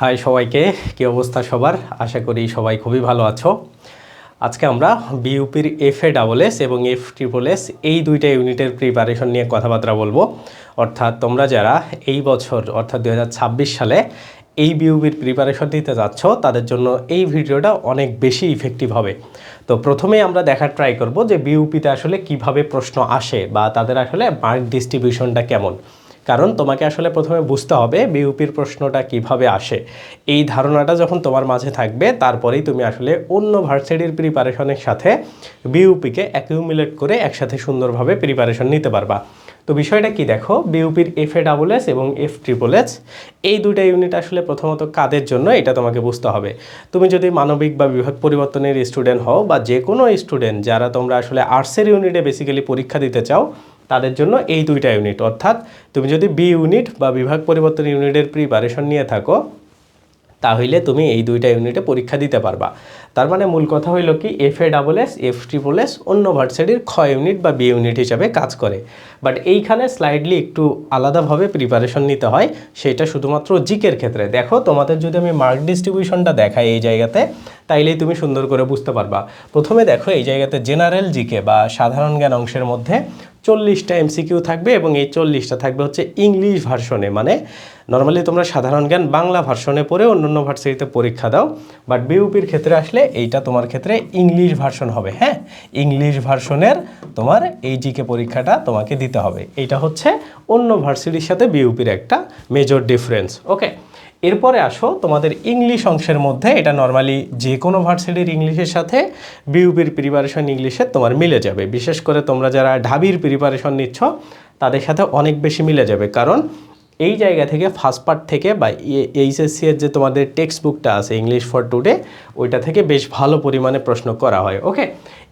High সবাইকে, কি অবস্থা সবার? আশা করি সবাই খুবই ভালো আছো। আজকে আমরা বিউপির এফ এ ডাবল এস এবং এফ ট্রিপল এস এই দুইটা ইউনিটের প্রিপারেশন নিয়ে কথাবার্তা বলব। অর্থাৎ তোমরা যারা এই বছর, অর্থাৎ দু হাজার ছাব্বিশ সালে এই বিউপির প্রিপারেশন দিতে যাচ্ছ, তাদের জন্য এই ভিডিওটা অনেক বেশি ইফেক্টিভ হবে। তো প্রথমে আমরা দেখার ট্রাই করব যে বিউপিতে আসলে কীভাবে প্রশ্ন আসে বা তাদের আসলে মার্ক ডিস্ট্রিবিউশনটা কেমন। কারণ তোমাকে আসলে প্রথমে বুঝতে হবে বিউপির প্রশ্নটা কীভাবে আসে। এই ধারণাটা যখন তোমার মাঝে থাকবে, তারপরেই তুমি আসলে অন্য ভার্সিটির প্রিপারেশনের সাথে বিউপিকে অ্যাকিউমুলেট করে একসাথে সুন্দরভাবে প্রিপারেশন নিতে পারবা। তো বিষয়টা কি দেখো, বিউপির এফ এ ডাবল এস এবং এফ ট্রিপল এস এই দুইটা ইউনিট আসলে প্রথমত কাদের জন্য এটা তোমাকে বুঝতে হবে। তুমি যদি মানবিক বা বিভাগ পরিবর্তনের স্টুডেন্ট হও বা যে কোনো স্টুডেন্ট যারা তোমরা আসলে আর্টসের ইউনিটে বেসিক্যালি পরীক্ষা দিতে চাও তাদের জন্য এই দুইটা ইউনিট অর্থাৎ তুমি যদি বি ইউনিট বা বিভাগ পরিবর্তন ইউনিটের প্রিপারেশন নিয়ে থাকো, তাহলে তুমি এই দুইটা ইউনিটে পরীক্ষা দিতে পারবা। তার মানে মূল কথা হইল কি? F A double S F triple S অন্য ভার্সিটির খ ইউনিট বা বি ইউনিট হিসাবে কাজ করে। বাট এইখানে স্লাইডলি একটু আলাদাভাবে প্রিপারেশন নিতে হয়, সেটা শুধুমাত্র জিকের ক্ষেত্রে। দেখো, তোমাদের যদি আমি মার্ক ডিস্ট্রিবিউশনটা দেখাই এই জায়গাতে, তাইলেই তুমি সুন্দর করে বুঝতে পারবা। প্রথমে দেখো এই জায়গাতে জেনারেল জিকে বা সাধারণ জ্ঞান অংশের মধ্যে চল্লিশটা এমসিকিউ থাকবে এবং এই চল্লিশটা থাকবে হচ্ছে ইংলিশ ভার্সনে। মানে নর্মালি তোমরা সাধারণ জ্ঞান বাংলা ভার্সনে পড়ে অন্যান্য ভার্সিটিতে পরীক্ষা দাও বাট বিউপির ক্ষেত্রে আসলে এইটা তোমার ক্ষেত্রে ইংলিশ ভার্সন হবে হ্যাঁ? ইংলিশ ভার্সনের তোমার এই জিকে পরীক্ষাটা তোমাকে দিতে হবে। এইটা হচ্ছে অন্য ভার্সিটির সাথে বিউপির একটা মেজর ডিফারেন্স ওকে এরপরে আসো তোমাদের ইংলিশ অংশের মধ্যে, এটা নর্মালি যে কোনো ভার্সিটির ইংলিশের সাথে বিউপির প্রিপারেশন ইংলিশে তোমার মিলে যাবে। বিশেষ করে তোমরা যারা ঢাবির প্রিপারেশন নিচ্ছ, তাদের সাথে অনেক বেশি মিলে যাবে। কারণ এই জায়গা থেকে ফার্স্ট পার্ট থেকে বা এইচএসসি এর যে তোমাদের টেক্সট বুকটা আছে ইংলিশ ফর টুডে ওইটা থেকে বেশ ভালো পরিমাণে প্রশ্ন করা হয় ওকে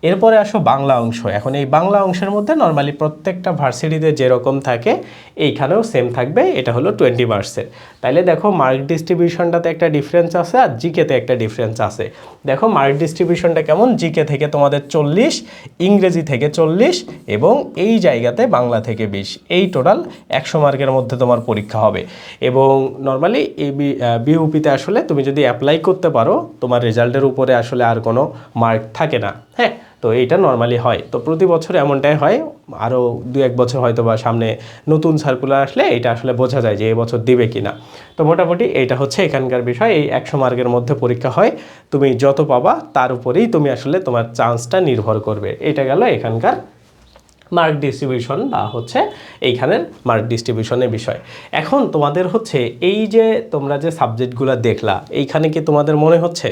এরপরে আসো বাংলা অংশ। এখন এই বাংলা অংশের মধ্যে নর্মালি প্রত্যেকটা ভার্সিটিতে যেরকম থাকে, এইখানেও সেম থাকবে। এটা হলো টোয়েন্টি মার্কসের তাইলে দেখো মার্ক ডিস্ট্রিবিউশনটাতে একটা ডিফারেন্স আছে আর জিকেতে একটা ডিফারেন্স আছে। দেখো মার্ক ডিস্ট্রিবিউশনটা কেমন? জিকে থেকে তোমাদের চল্লিশ, ইংরেজি থেকে চল্লিশ এবং এই জায়গাতে বাংলা থেকে বিশ। এই টোটাল একশো মার্কের মধ্যে তোমার পরীক্ষা হবে। এবং নর্মালি এই বিউপিতে আসলে তুমি যদি অ্যাপ্লাই করতে পারো, তোমার রেজাল্টের উপরে আসলে আর কোনো মার্ক থাকে না। হ্যাঁ? তো এইটা নর্মালি হয়। তো প্রতি বছর এমনটাই হয় আরও দু এক বছর হয়তো বা সামনে নতুন সার্কুলার আসলে এটা আসলে বোঝা যায় যে এবছর দিবে কি না তো মোটামুটি এটা হচ্ছে এখানকার বিষয়, এই একশো মার্কের মধ্যে পরীক্ষা হয়, তুমি যত পাবা তার উপরেই তুমি আসলে তোমার চান্সটা নির্ভর করবে। এটা গেল এখানকার মার্ক ডিস্ট্রিবিউশন বা হচ্ছে এইখানের মার্ক ডিস্ট্রিবিউশনের বিষয়। এখন তোমাদের হচ্ছে এই যে তোমরা যে সাবজেক্টগুলো দেখলা, এইখানে কি তোমাদের মনে হচ্ছে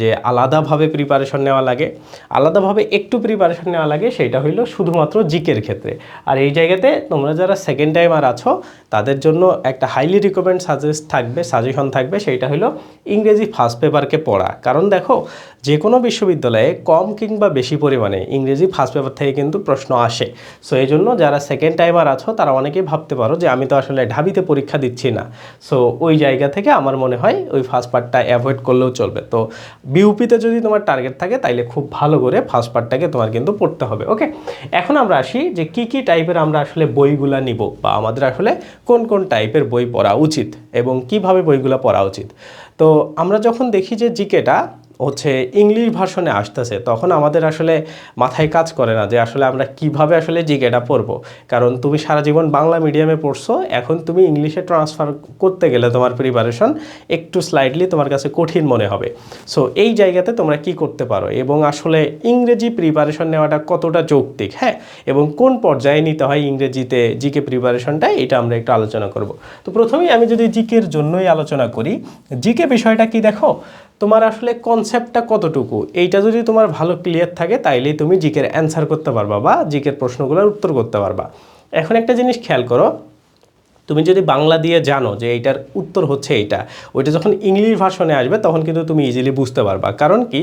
যে আলাদাভাবে প্রিপারেশন নেওয়া লাগে? আলাদাভাবে একটু প্রিপারেশন নেওয়া লাগে সেটা হইল শুধুমাত্র জিকের ক্ষেত্রে। আর এই জায়গাতে তোমরা যারা সেকেন্ড টাইমার আছো, তাদের জন্য একটা হাইলি রিকমেন্ড সাজেস্ট থাকবে সাজেশন থাকবে, সেইটা হলো ইংরেজি ফার্স্ট পেপারকে পড়া। কারণ দেখো, যে কোনো বিশ্ববিদ্যালয়ে কম কিংবা বেশি পরিমাণে ইংরেজি ফার্স্ট পেপার থেকে কিন্তু প্রশ্ন আসে। সো এই জন্য যারা সেকেন্ড টাইমার আছো, তারা অনেকেই ভাবতে পারো যে আমি তো আসলে ঢাবিতে পরীক্ষা দিচ্ছি না। সো ওই জায়গা থেকে আমার মনে হয় ওই ফার্স্ট পার্টটা অ্যাভয়েড করলেও চলবে। তো বিউপিতে যদি তোমার টার্গেট থাকে, তাইলে খুব ভালো করে ফার্স্ট পার্টটাকে তোমার কিন্তু পড়তে হবে ওকে এখন আমরা আসি যে কি কি টাইপের আমরা আসলে বইগুলা নিব, বা আমাদের আসলে কোন কোন টাইপের বই পড়া উচিত, এবং কীভাবে বইগুলো পড়া উচিত। তো, আমরা যখন দেখি যে জিকেটা হচ্ছে ইংলিশ ভার্সনে আসতেছে, তখন আমাদের আসলে মাথায় কাজ করে না যে আসলে আমরা কীভাবে আসলে জিকেটা পড়ব কারণ তুমি সারা জীবন বাংলা মিডিয়ামে পড়ছো, এখন তুমি ইংলিশে ট্রান্সফার করতে গেলে তোমার প্রিপারেশন একটু স্লাইডলি তোমার কাছে কঠিন মনে হবে। সো এই জায়গাতে তোমরা কি করতে পারো? এবং আসলে ইংরেজি প্রিপারেশন নেওয়াটা কতটা যৌক্তিক? হ্যাঁ এবং কোন পর্যায়ে নিতে হয় ইংরেজিতে জিকে প্রিপারেশনটা এটা আমরা একটু আলোচনা করব। তো প্রথমেই আমি যদি জিকের জন্যই আলোচনা করি, জিকে বিষয়টা কি দেখো? তোমার আসলে কনসেপ্টটা কতটুকু? এইটা যদি তোমার ভালো ক্লিয়ার থাকে, তাইলেই তুমি জিকের অ্যান্সার করতে পারবা বা জিকের প্রশ্নগুলোর উত্তর করতে পারবা। এখন একটা জিনিস খেয়াল করো তুমি যদি বাংলা দিয়ে জানো যে এইটার উত্তর হচ্ছে এইটা ওইটা যখন ইংলিশ ভার্সনে আসবে তখন কিন্তু তুমি ইজিলি বুঝতে পারবা। কারণ কি?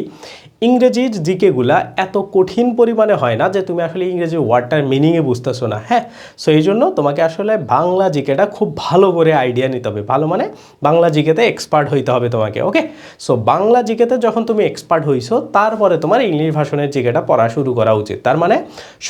ইংরেজির জিকেগুলা এত কঠিন পরিমাণে হয় না যে তুমি আসলে ইংরেজি ওয়ার্ডটার মিনিংয়ে বুঝতেছো না। হ্যাঁ সো এই জন্য তোমাকে আসলে বাংলা জিকেটা খুব ভালো করে আইডিয়া নিতে হবে। ভালো মানে বাংলা জিকেতে এক্সপার্ট হইতে হবে তোমাকে ওকে সো বাংলা জিকেতে যখন তুমি এক্সপার্ট হইছো, তারপরে তোমার ইংলিশ ভার্সনের জিকেটা পড়া শুরু করা উচিত। তার মানে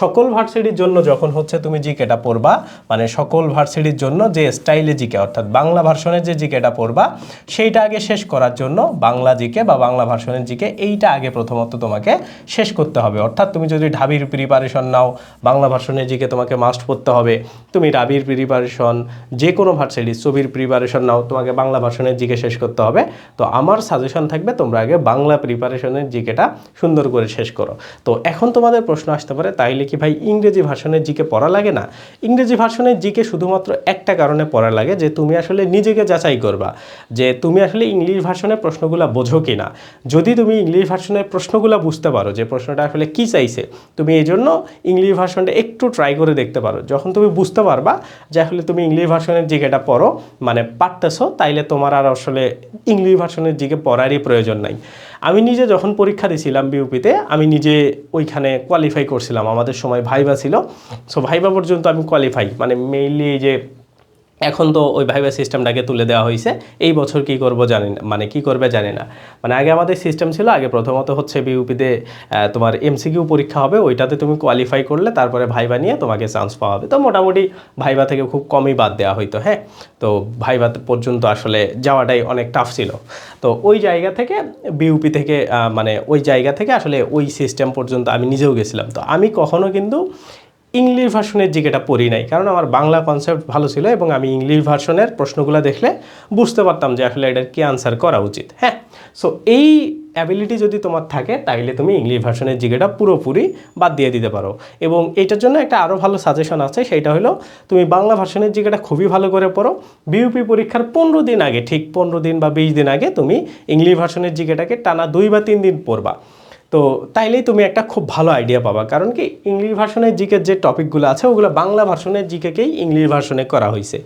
সকল ভার্সিটির জন্য যখন হচ্ছে তুমি জিকেটা পড়বা মানে সকল ভার্সিটির জন্য যে স্টাইলে জিকে, অর্থাৎ বাংলা ভার্সনের যে জিকেটা পড়বা, সেইটা আগে শেষ করার জন্য বাংলা জিকে বা বাংলা ভার্সনের জিকে, এইটা আগে প্রথমত তোমাকে শেষ করতে হবে। অর্থাৎ তুমি যদি ঢাবির প্রিপারেশন নাও, বাংলা ভার্সনের জিকে তোমাকে মাস্ট পড়তে হবে, তুমি রাবির প্রিপারেশন যে কোনো ভার্সিটি ছবির প্রিপারেশন নাও, তোমাকে বাংলা ভার্সনের জিকে শেষ করতে হবে। তো আমার সাজেশন থাকবে, তোমরা আগে বাংলা প্রিপারেশনের জিকেটা সুন্দর করে শেষ করো। তো এখন তোমাদের প্রশ্ন আসতে পারে, তাইলে কি ভাই ইংরেজি ভার্সনের জিকে পড়া লাগে না? ইংরেজি ভার্সনের জিকে শুধুমাত্র একটা কারণে পড়া লাগে যে তুমি আসলে নিজেকে যাচাই করবা, যে তুমি আসলে ইংলিশ ভার্সনের প্রশ্নগুলো বোঝো কি না যদি তুমি ইংলিশ ভার্সনের প্রশ্নগুলো বুঝতে পারো যে প্রশ্নটা আসলে কি চাইছে, তুমি এই জন্য ইংলিশ ভার্সনটা একটু ট্রাই করে দেখতে পারো। যখন তুমি বুঝতে পারবা যে আসলে তুমি ইংলিশ ভার্সনের জিকেটা পড়ো মানে পারতেছো, তাইলে তোমার আর আসলে ইংলিশ ভার্সনের জিকে পড়ারই প্রয়োজন নাই। আমি নিজে যখন পরীক্ষা দিয়েছিলাম বিউপিতে আমি নিজে ওইখানে কোয়ালিফাই করছিলাম। আমাদের সময় ভাইবা ছিল। সো ভাইবা পর্যন্ত আমি কোয়ালিফাই মানে মেইনলি এই যে এখন তো ওই ভাইবা সিস্টেমটাকে তুলে দেওয়া হয়েছে এই বছর কি করব জানি না মানে কি করবে জানি না। মানে আগে আমাদের সিস্টেম ছিল, আগে প্রথমত হচ্ছে বিউপিতে তোমার এমসিকিউ পরীক্ষা হবে, ওইটাতে তুমি কোয়ালিফাই করলে তারপরে ভাইবা নিয়ে তোমাকে চান্স পাওয়া হবে। তো মোটামুটি ভাইবা থেকে খুব কমই বাদ দেওয়া হইতো হ্যাঁ? তো ভাইবা পর্যন্ত আসলে যাওয়াটাই অনেক টাফ ছিল। তো ওই জায়গা থেকে বিউপি থেকে মানে ওই জায়গা থেকে আসলে ওই সিস্টেম পর্যন্ত আমি নিজেও গেছিলাম। তো আমি কখনো কিন্তু ইংলিশ ভার্সনের জিকেটা পড়ি নাই। কারণ আমার বাংলা কনসেপ্ট ভালো ছিল এবং আমি ইংলিশ ভার্সনের প্রশ্নগুলো দেখলে বুঝতে পারতাম যে আসলে এটার কী আনসার করা উচিত। হ্যাঁ সো এই অ্যাবিলিটি যদি তোমার থাকে, তাইলে তুমি ইংলিশ ভার্সনের জিকেটা পুরোপুরি বাদ দিয়ে দিতে পারো। এবং এটার জন্য একটা আরও ভালো সাজেশন আছে, সেটা হলো তুমি বাংলা ভার্সনের জিকেটা খুবই ভালো করে পড়ো। বিউপি পরীক্ষার পনেরো দিন আগে, ঠিক পনেরো দিন বা বিশ দিন আগে তুমি ইংলিশ ভার্সনের জিকেটাকে টানা দুই বা তিন দিন পড়বা। তো তাইলেই তুমি একটা খুব ভালো আইডিয়া পাবা। কারণ কি, ইংলিশ ভার্সনের জিকের যে টপিকগুলো আছে, ওগুলো বাংলা ভার্সনের জিকেকেই ইংলিশ ভার্সনে করা হয়েছে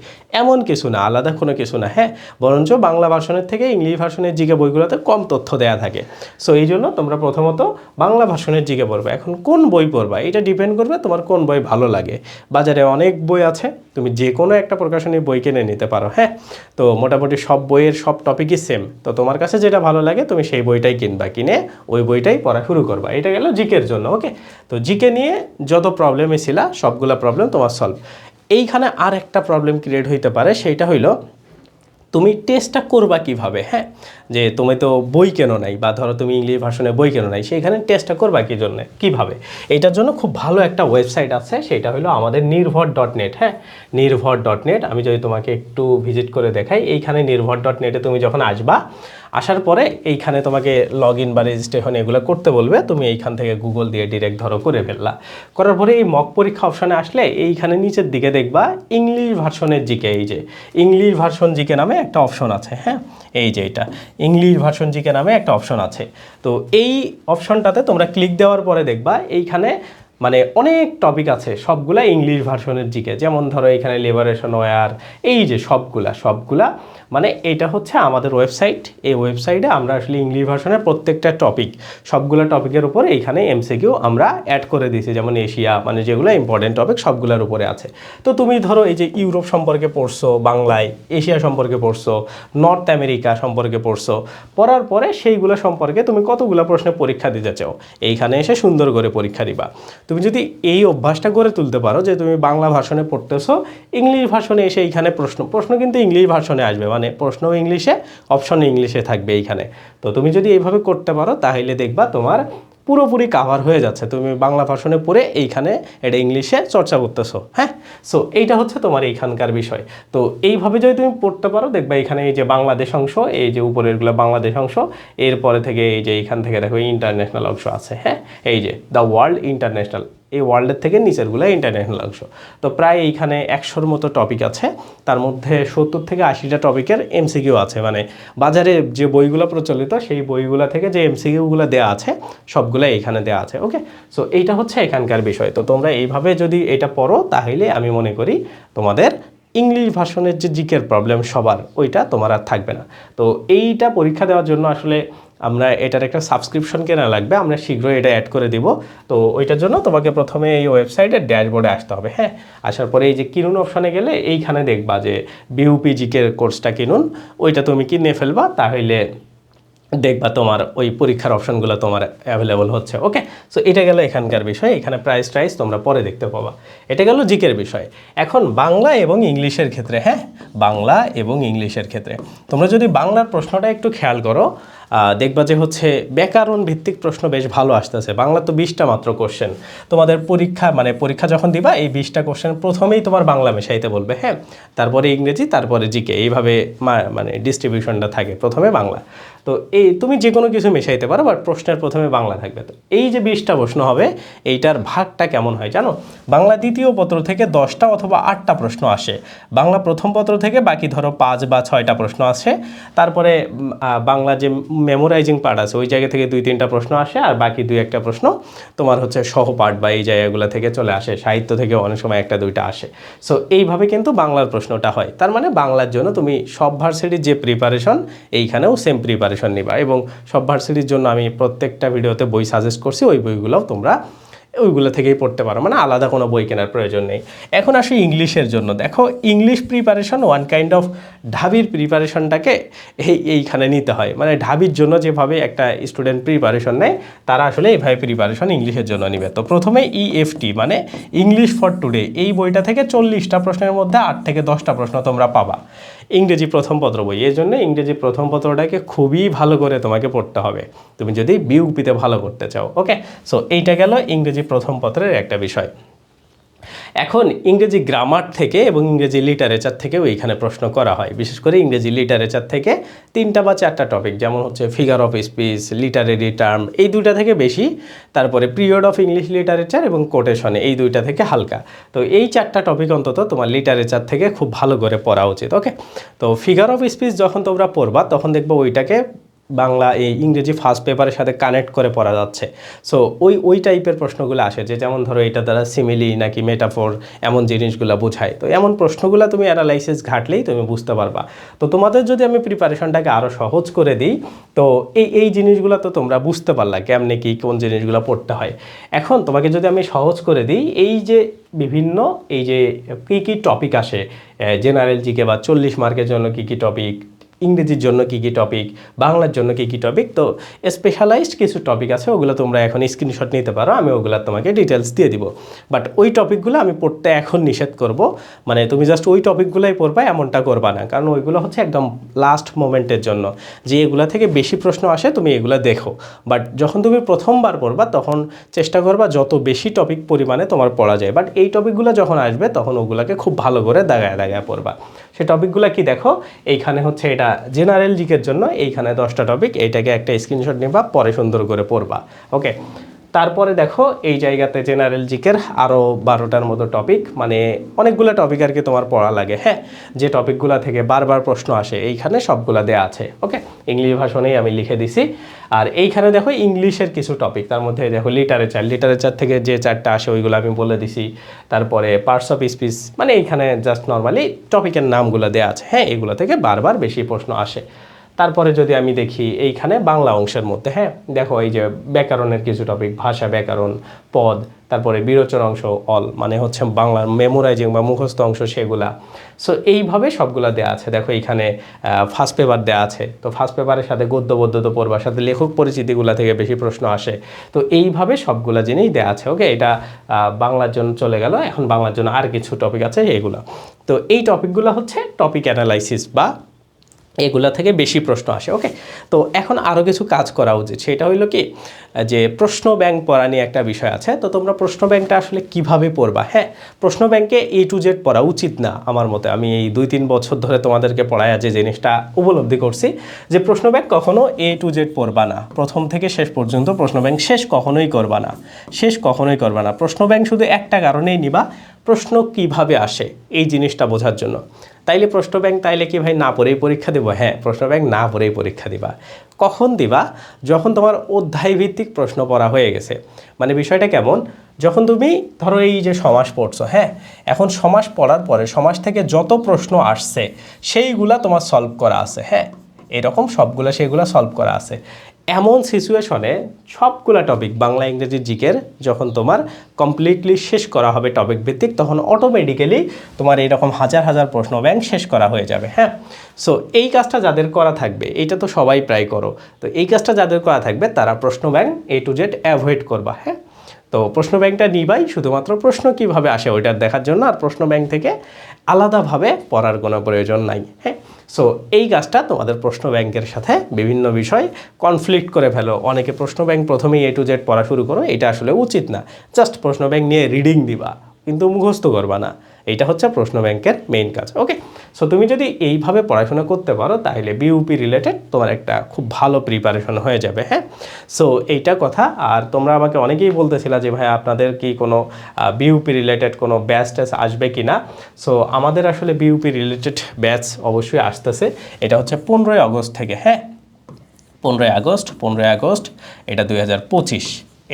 এমন কিছু না, আলাদা কোনো কিছু না হ্যাঁ? বরঞ্চ বাংলা ভার্সনের থেকে ইংলিশ ভার্সনের জিকে বইগুলোতে কম তথ্য দেয়া থাকে। সো এই জন্য তোমরা প্রথমত বাংলা ভার্সনের জিকে পড়বে। এখন কোন বই পড়বা? এটা ডিপেন্ড করবে তোমার কোন বই ভালো লাগে। বাজারে অনেক বই আছে, তুমি যে কোনো একটা প্রকাশনীর বই কিনে নিতে পারো হ্যাঁ? তো মোটামুটি সব বইয়ের সব টপিকই সেম তো তোমার কাছে যেটা ভালো লাগে, তুমি সেই বইটাই কিনবা। কিনে ওই বইটাই পড়া শুরু করবা। এটা গেল জিকের জন্য, ওকে? তো জিকে নিয়ে যত প্রবলেমে ছিল, সবগুলা প্রবলেম তোমার সলভ এইখানে আর একটা প্রবলেম ক্রিয়েট হইতে পারে, সেইটা হইল তুমি টেস্টটা করবা কীভাবে হ্যাঁ? যে তুমি তো বই কেন নাই, বা ধরো তুমি ইংলিশ ভার্সনে বই কেন নাই, সেইখানে টেস্টটা করবা কি জন্য, কীভাবে? এটার জন্য খুব ভালো একটা ওয়েবসাইট আছে সেটা হলো আমাদের নির্ভর ডট নেট হ্যাঁ? নির্ভর ডট নেট আমি যদি তোমাকে একটু ভিজিট করে দেখাই, এইখানে নির্ভর ডট নেটে তুমি যখন আসবা আসার পরে এইখানে তোমাকে লগ ইন বা রেজিস্ট্রেশন এগুলো করতে বলবে, তুমি এইখান থেকে গুগল দিয়ে ডিরেক্ট ধরো করে ফেললা। করার পরে এই মক পরীক্ষা অপশানে আসলে এইখানে নিচের দিকে দেখবা ইংলিশ ভার্সনের জিকে, এই যে ইংলিশ ভার্সন জিকে নামে একটা অপশন আছে হ্যাঁ? এই যে এটা ইংলিশ ভার্সন জিকে নামে একটা অপশন আছে। তো এই অপশনটাতে তোমরা ক্লিক দেওয়ার পরে দেখবা এইখানে মানে অনেক টপিক আছে, সবগুলা ইংলিশ ভার্সনের জিকে। যেমন ধরো এখানে লিবারেশন ওয়ার এই যে সবগুলা সবগুলা। মানে এটা হচ্ছে আমাদের ওয়েবসাইট এই ওয়েবসাইটে আমরা আসলে ইংলিশ ভার্সনের প্রত্যেকটা টপিক সবগুলো টপিকের উপরে এইখানে এমসিকিউ আমরা অ্যাড করে দিয়েছি, যেমন এশিয়া মানে যেগুলো ইম্পর্টেন্ট টপিক সবগুলোর উপরে আছে। তো তুমি ধরো এই যে ইউরোপ সম্পর্কে পড়ছো, বাংলায়, এশিয়া সম্পর্কে পড়ছো নর্থ আমেরিকা সম্পর্কে পড়ছো, পড়ার পরে সেইগুলো সম্পর্কে তুমি কতগুলো প্রশ্নে পরীক্ষা দিতে চাও? এইখানে এসে সুন্দর করে পরীক্ষা দিবা। তুমি যদি এই অভ্যাসটা করে তুলতে পারো যে তুমি বাংলা ভাষণে পড়তেছো, ইংলিশ ভাষণে এসে এইখানে প্রশ্ন প্রশ্ন কিন্তু ইংলিশ ভাষণে আসবে। মানে প্রশ্ন ইংলিশে অপশন ইংলিশে থাকবে এইখানে। তো তুমি যদি এইভাবে করতে পারো, তাহলে দেখবা তোমার পুরোপুরি কাভার হয়ে যাচ্ছে। তুমি বাংলা ভাষণে পড়ে এইখানে এটা ইংলিশে চর্চা করতেছো হ্যাঁ? সো এইটা হচ্ছে তোমার এইখানকার বিষয়। তো এইভাবে যদি তুমি পড়তে পারো, দেখবা এখানে এই যে বাংলাদেশ অংশ, এই যে উপরেরগুলো বাংলাদেশ অংশ, এরপরে থেকে এই যে এইখান থেকে দেখো ইন্টারন্যাশনাল অংশ আছে হ্যাঁ? এই যে দ্য ওয়ার্ল্ড ইন্টারন্যাশনাল এই ওয়ার্ল্ডের থেকে নিচেরগুলো ইন্টারন্যাশনাল অংশ। তো প্রায় এইখানে একশোর মতো টপিক আছে। তার মধ্যে সত্তর থেকে আশিটা টপিকের এমসিকিউ আছে। মানে বাজারে যে বইগুলো প্রচলিত, সেই বইগুলো থেকে যে এমসিকিউগুলো দেওয়া আছে সবগুলো এইখানে দেওয়া আছে। ওকে সো এইটা হচ্ছে এখানকার বিষয়। তো তোমরা এইভাবে যদি এটা পড়ো, তাহলে আমি মনে করি তোমাদের ইংলিশ ভাষণের যে জিকের প্রবলেম সবার, ওইটা তোমার আর থাকবে না। তো এইটা পরীক্ষা দেওয়ার জন্য আসলে আমরা এটার একটা সাবস্ক্রিপশন কেনা লাগবে, আমরা শীঘ্রই এটা অ্যাড করে দিব। তো ওইটার জন্য তোমাকে প্রথমে এই ওয়েবসাইটের ড্যাশবোর্ডে আসতে হবে হ্যাঁ? আসার পরে এই যে কিনুন অপশানে গেলে এইখানে দেখবা যে বিউপি জিকের কোর্সটা কিনুন, ওইটা তুমি কিনে ফেলবা, তাহলে দেখবা তোমার ওই পরীক্ষার অপশনগুলো তোমার অ্যাভেলেবল হচ্ছে ওকে সো এটা গেল এখানকার বিষয়, এখানে প্রাইস টাইস তোমরা পরে দেখতে পাবা। এটা গেল জিকের বিষয়। এখন বাংলা এবং ইংলিশের ক্ষেত্রে হ্যাঁ? বাংলা এবং ইংলিশের ক্ষেত্রে। তোমরা যদি বাংলার প্রশ্নটা একটু খেয়াল করো দেখবা যে হচ্ছে ব্যাকরণ ভিত্তিক প্রশ্ন বেশ ভালো আসতেছে। বাংলা তো বিশটা মাত্র কোশ্চেন তোমাদের পরীক্ষা মানে পরীক্ষা যখন দিবা, এই বিশটা কোশ্চেন প্রথমেই তোমার বাংলা মেশাইতে বলবে হ্যাঁ? তারপরে ইংরেজি, তারপরে জিকে। এইভাবে মানে ডিস্ট্রিবিউশনটা থাকে প্রথমে বাংলা। তো এই তুমি যে কোনো কিছু মেশাইতে পারো বাট প্রশ্নের প্রথমে বাংলা থাকবে। তো এই যে বিশটা প্রশ্ন হবে, এইটার ভাগটা কেমন হয় জানো? বাংলা দ্বিতীয় পত্র থেকে দশটা অথবা আটটা প্রশ্ন আসে। বাংলা প্রথম পত্র থেকে বাকি ধরো পাঁচ বা ছয়টা প্রশ্ন আসে। তারপরে বাংলা যে মেমোরাইজিং পার্ট আছে, ওই জায়গা থেকে দুই, তিনটা প্রশ্ন আসে, আর বাকি দুই, একটা প্রশ্ন তোমার হচ্ছে সহপাঠ বা এই জায়গাগুলো থেকে চলে আসে। সাহিত্য থেকে অনেক সময় একটা, দুইটা আসে। সো এইভাবে কিন্তু বাংলার প্রশ্নটা হয়। তার মানে বাংলার জন্য তুমি সব ভার্সিটির যে প্রিপারেশন এইখানেও সেম প্রিপারেশন নিবা এবং সব ভার্সিটির জন্য আমি প্রত্যেকটা ভিডিওতে বই সাজেস্ট করছি ওই বইগুলোও তোমরা ওইগুলো থেকেই পড়তে পারো। মানে আলাদা কোনো বই কেনার প্রয়োজন নেই। এখন আসি ইংলিশের জন্য। দেখো, English preparation one kind of ঢাবির প্রিপারেশনটাকে এই, এইখানে নিতে হয়। মানে ঢাবির জন্য যেভাবে একটা স্টুডেন্ট প্রিপারেশন নেয়, তারা আসলে এইভাবে প্রিপারেশন ইংলিশের জন্য নিবে। তো প্রথমে ইএফটি মানে ইংলিশ ফর টুডে এই বইটা থেকে চল্লিশটা প্রশ্নের মধ্যে আট থেকে দশটা প্রশ্ন তোমরা পাবা। ইংরেজি প্রথম পত্র বই। এই জন্য ইংরেজি প্রথম পত্রটাকে খুবই ভালো করে তোমাকে পড়তে হবে। তুমি যদি বিউপিতে ভালো করতে চাও ওকে সো এইটা গেল ইংরেজি প্রথম পত্রের একটা বিষয়। এখন ইংরেজি গ্রামার থেকে এবং ইংরেজি লিটারেচার থেকেও এইখানে প্রশ্ন করা হয়। বিশেষ করে ইংরেজি লিটারেচার থেকে তিনটা বা চারটা টপিক যেমন হচ্ছে figure of speech literary term এই দুইটা থেকে বেশি। তারপরে পিরিয়ড অফ ইংলিশ লিটারেচার এবং কোটেশনে এই দুইটা থেকে হালকা। তো এই চারটা টপিক অন্তত তোমার লিটারেচার থেকে খুব ভালো করে পড়া উচিত ওকে তো ফিগার অফ স্পিচ যখন তোমরা পড়বা, তখন দেখব ওইটাকে বাংলা এই ইংরেজি ফার্স্ট পেপারের সাথে কানেক্ট করে পড়া যাচ্ছে। সো ওই ওই টাইপের প্রশ্নগুলো আসে যে, যেমন ধরো এটা দ্বারা সিমিলি নাকি মেটাফোর এমন জিনিসগুলো বোঝায়। তো এমন প্রশ্নগুলো তুমি অ্যানালাইসিস ঘাটলেই তুমি বুঝতে পারবা। তো তোমাদের যদি আমি প্রিপারেশনটাকে আরও সহজ করে দিই, তো এই এই জিনিসগুলো তো তোমরা বুঝতে পারলা কেমনে কি, কোন জিনিসগুলো পড়তে হয়। এখন তোমাকে যদি আমি সহজ করে দিই, এই যে বিভিন্ন, এই যে কী কী টপিক আসে জেনারেল জিকে বা চল্লিশ মার্কের জন্য কী কী টপিক ইংরেজির জন্য কী কী টপিক বাংলার জন্য কী কী টপিক তো স্পেশালাইজড কিছু টপিক আছে, ওগুলো তোমরা এখন স্ক্রিনশট নিতে পারো, আমি ওগুলো তোমাকে ডিটেলস দিয়ে দিব। বাট ওই টপিকগুলো আমি পড়তে এখন নিষেধ করব মানে তুমি জাস্ট ওই টপিকগুলোই পড়বা, এমনটা করবা না। কারণ ওইগুলো হচ্ছে একদম লাস্ট মোমেন্টের জন্য। যে এগুলা থেকে বেশি প্রশ্ন আসে, তুমি এগুলো দেখো। বাট যখন তুমি প্রথমবার পড়বা, তখন চেষ্টা করবা যত বেশি টপিক পরিমাণে তোমার পড়া যায়। বাট এই টপিকগুলো যখন আসবে, তখন ওগুলোকে খুব ভালো করে দাগায় দাগায় পড়বা। সেই টপিকগুলো কি দেখো? এইখানে হচ্ছে এটা জেনারেল জিকের জন্য এইখানে দশটা টপিক এইটাকে একটা স্ক্রিনশট নিবা, পরে সুন্দর করে পড়বা ওকে তারপরে দেখো, এই জায়গাতে জেনারেল জিকের আরও বারোটার মতো টপিক মানে অনেকগুলো টপিক আর কি তোমার পড়া লাগে হ্যাঁ? যে টপিকগুলো থেকে বারবার প্রশ্ন আসে, এইখানে সবগুলো দেয়া আছে ওকে ইংলিশ ভাষণেই আমি লিখে দিছি। আর এইখানে দেখো, ইংলিশের কিছু টপিক তার মধ্যে দেখো লিটারেচার লিটারেচার থেকে যে চারটা আসে, ওইগুলো আমি বলে দিছি। তারপরে পার্টস অফ স্পিচ মানে এইখানে জাস্ট নর্মালি টপিকের নামগুলো দেওয়া আছে হ্যাঁ? এগুলো থেকে বারবার বেশি প্রশ্ন আসে। তারপরে যদি আমি দেখি এইখানে বাংলা অংশের মধ্যে হ্যাঁ দেখো এই যে ব্যাকরণের কিছু টপিক ভাষা ব্যাকরণ, পদ, তারপরে বিরোচন অংশ, অল মানে হচ্ছে বাংলার মেমোরাইজিং বা মুখস্থ অংশ সেগুলা। সো এইভাবে সবগুলা দেওয়া আছে। দেখো এইখানে ফার্স্ট পেপার দেওয়া আছে। তো ফার্স্ট পেপারের সাথে গদ্য, বদ্য তো পড়বার, সাথে লেখক পরিচিতিগুলা থেকে বেশি প্রশ্ন আসে। তো এইভাবে সবগুলা জিনিস দেওয়া আছে ওকে এটা বাংলার জন্য চলে গেল। এখন বাংলার জন্য আর কিছু টপিক আছে এগুলো। তো এই টপিকগুলো হচ্ছে টপিক অ্যানালাইসিস বা এগুলা থেকে বেশি প্রশ্ন আসে ওকে তো এখন আরও কিছু কাজ করা উচিত। সেটা হইল কি, যে প্রশ্ন ব্যাংক পড়া নিয়ে একটা বিষয় আছে, তো তোমরা প্রশ্ন ব্যাংকটা আসলে কীভাবে পড়বা? হ্যাঁ প্রশ্ন ব্যাংকে এ টু জেড পড়া উচিত না আমার মতে। আমি এই দুই তিন বছর ধরে তোমাদেরকে পড়ায় যে জিনিসটা উপলব্ধি করছি, যে প্রশ্ন ব্যাংক কখনো এ টু জেড পড়বা না। প্রথম থেকে শেষ পর্যন্ত প্রশ্ন ব্যাংক শেষ কখনোই করবা না। শেষ কখনোই করবা না। প্রশ্ন ব্যাংক শুধু একটা কারণেই নিবা প্রশ্ন কীভাবে আসে এই জিনিসটা বোঝার জন্য। তাইলে প্রশ্ন ব্যাংক তাইলে কি ভাই না পড়েই পরীক্ষা দেবো? হ্যাঁ প্রশ্ন ব্যাংক না পড়েই পরীক্ষা দিবা। কখন দিবা? যখন তোমার অধ্যায় ভিত্তিক প্রশ্ন পড়া হয়ে গেছে। মানে বিষয়টা কেমন? যখন তুমি ধরো এই যে সমাস পড়ছো হ্যাঁ? এখন সমাস পড়ার পরে সমাজ থেকে যত প্রশ্ন আসছে, সেইগুলা তোমার সলভ করা আছে হ্যাঁ? এরকম সবগুলো সেগুলো সলভ করা আছে। এমন সিচুয়েশনে সবগুলা টপিক বাংলা, ইংরেজি, জিকের যখন তোমার কমপ্লিটলি শেষ করা হবে টপিক ভিত্তিক, তখন অটোমেটিক্যালি তোমার এইরকম হাজার হাজার প্রশ্ন ব্যাংক শেষ করা হয়ে যাবে হ্যাঁ? সো এই কাজটা যাদের করা থাকবে, এটা তো সবাই প্রায় করো, তো এই কাজটা যাদের করা থাকবে, তারা প্রশ্ন bank A to Z avoid করবা হ্যাঁ? তো প্রশ্ন ব্যাংকটা নিবাই, শুধুমাত্র প্রশ্ন কীভাবে আসে ওইটা দেখার জন্য, আর প্রশ্ন ব্যাংক থেকে আলাদাভাবে পড়ার কোনো প্রয়োজন নাই হ্যাঁ? সো এই কাজটা তোমাদের প্রশ্ন ব্যাংকের সাথে বিভিন্ন বিষয় কনফ্লিক্ট করে ফেলো। অনেকে প্রশ্ন ব্যাংক প্রথমেই এ টু জেড পড়া শুরু করো, এটা আসলে উচিত না। জাস্ট প্রশ্ন ব্যাংক নিয়ে রিডিং দিবা, কিন্তু মুখস্থ করবা না। এইটা হচ্ছে প্রশ্ন ব্যাংকের মেইন কাজ ওকে সো তুমি যদি এইভাবে পড়াশোনা করতে পারো, তাহলে বিউপি রিলেটেড তোমার একটা খুব ভালো প্রিপারেশন হয়ে যাবে হ্যাঁ? সো এইটা কথা, আর তোমরা আমাকে অনেকেই বলতেছিলা যে, ভাই, আপনাদের কি কোনো বিউপি রিলেটেড কোনো ব্যাচ ট্যাচ আসবে কি না? সো আমাদের আসলে বিউপি রিলেটেড ব্যাচ অবশ্যই আসতেছে, এটা হচ্ছে পনেরোই আগস্ট থেকে হ্যাঁ? পনেরোই আগস্ট পনেরোই আগস্ট, এটা দুই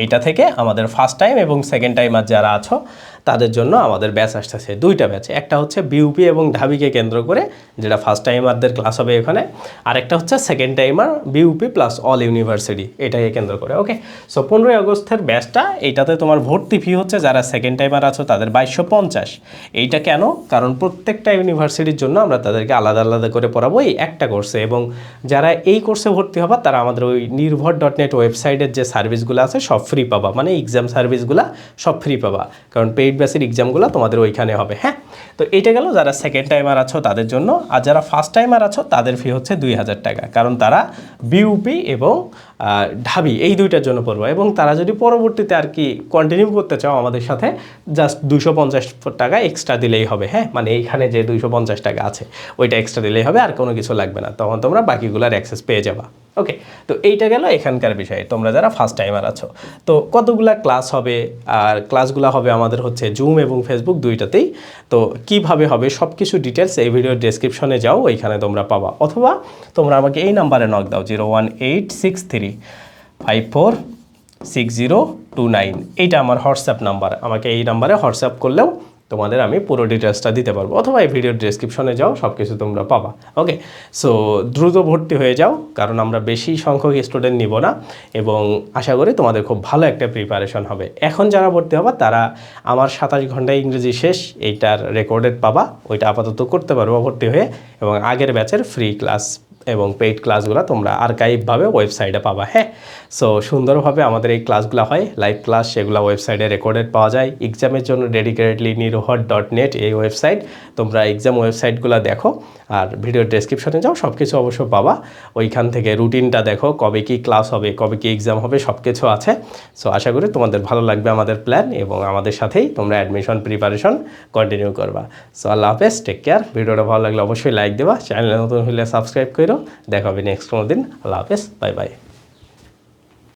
এইটা থেকে আমাদের ফার্স্ট টাইম এবং সেকেন্ড টাইম আর যারা আছো তাদের জন্য আমাদের ব্যাচ আসতেছে দুইটা ব্যাচ একটা হচ্ছে বিউপি এবং ঢাবিকে কেন্দ্র করে, যেটা ফার্স্ট টাইমারদের ক্লাস হবে এখানে। আর একটা হচ্ছে second timer BUP plus all university এটাকে কেন্দ্র করে ওকে সো পনেরোই আগস্টের ব্যাচটা এইটাতে তোমার ভর্তি ফি হচ্ছে, যারা সেকেন্ড টাইমার আছো, তাদের বাইশশো পঞ্চাশ। এইটা কেন? কারণ প্রত্যেকটা ইউনিভার্সিটির জন্য আমরা তাদেরকে আলাদা আলাদা করে পড়াবো এই একটা কোর্সে এবং যারা এই কোর্সে ভর্তি হবা, তারা আমাদের ওই নির্ভর ডট নেট ওয়েবসাইটের যে সার্ভিসগুলো আছে, সব ফ্রি পাবা। মানে এক্সাম সার্ভিসগুলো সব ফ্রি পাবা। কারণ পেইড ব্যাসের এক্সামগুলো তোমাদের ওইখানে হবে হ্যাঁ? তো এটা গেল, যারা সেকেন্ড টাইমার আছো তাদের জন্য, আর যারা ফার্স্ট টাইমার আছো তাদের ফি হচ্ছে দুই হাজার টাকা। কারণ তারা বিউপি এবং ঢাবি, এই দুইটার জন্য পড়ব। এবং তারা যদি পরবর্তীতে আর কি কন্টিনিউ করতে চাও আমাদের সাথে জাস্ট দুশো পঞ্চাশ টাকা এক্সট্রা দিলেই হবে হ্যাঁ? মানে এইখানে যে দুশো পঞ্চাশ টাকা আছে, ওইটা এক্সট্রা দিলেই হবে, আর কোনো কিছু লাগবে না। তখন তোমরা বাকিগুলোর অ্যাক্সেস পেয়ে যাবা। ওকে তো এইটা গেল এখানকার বিষয়ে। তোমরা যারা ফার্স্ট টাইমার আছো। তো কতগুলা ক্লাস হবে? আর ক্লাসগুলো হবে আমাদের হচ্ছে জুম এবং ফেসবুক দুইটাতেই। তো কীভাবে হবে? সব কিছু ডিটেলস এই ভিডিওর ডেসক্রিপশনে যাও, ওইখানে তোমরা পাবা। অথবা তোমরা আমাকে এই নাম্বারে নক দাও zero one eight six three five four six zero two nine এইটা আমার হোয়াটসঅ্যাপ নাম্বার। আমাকে এই নাম্বারে হোয়াটসঅ্যাপ করলেও তোমাদের আমি পুরো ডিটেলসটা দিতে পারব। অথবা এই ভিডিওর ডেসক্রিপশনে যাও সব কিছু তোমরা পাবা। ওকে সো দ্রুত ভর্তি হয়ে যাও, কারণ আমরা বেশি সংখ্যক স্টুডেন্ট নিব না এবং আশা করি তোমাদের খুব ভালো একটা প্রিপারেশন হবে। এখন যারা ভর্তি হবা, তারা আমার সাতাশ ঘণ্টা ইংরেজি শেষ, এইটার রেকর্ডেড পাবা। ওইটা আপাতত করতে পারব ভর্তি হয়ে এবং আগের ব্যাচের ফ্রি ক্লাস এবং পেইড ক্লাসগুলো তোমরা আর্কাইভভাবে ওয়েবসাইটে পাবা হ্যাঁ? সো সুন্দরভাবে আমাদের এই ক্লাসগুলো হয় লাইভ ক্লাস সেগুলো ওয়েবসাইটে রেকর্ডেড পাওয়া যায়। এক্সামের জন্য ডেডিকেটেডলি নিরোহট ডট নেট এই ওয়েবসাইট তোমরা এক্সাম ওয়েবসাইটগুলো দেখো, আর ভিডিও ডেসক্রিপশনে যাও সব কিছু অবশ্য পাবা। ওইখান থেকে রুটিনটা দেখো, কবে কি ক্লাস হবে, কবে কি এক্সাম হবে সব কিছু আছে। সো আশা করি তোমাদের ভালো লাগবে আমাদের প্ল্যান এবং আমাদের সাথেই তোমরা অ্যাডমিশন প্রিপারেশন কন্টিনিউ করবা। সো আল্লাহ হাফেজ টেক কেয়ার ভিডিওটা ভালো লাগলে অবশ্যই লাইক দেবা। চ্যানেলে নতুন হলে সাবস্ক্রাইব করো দেখা হবে নেক্সট কোনো দিন। আল্লাহ হাফেজ বাই বাই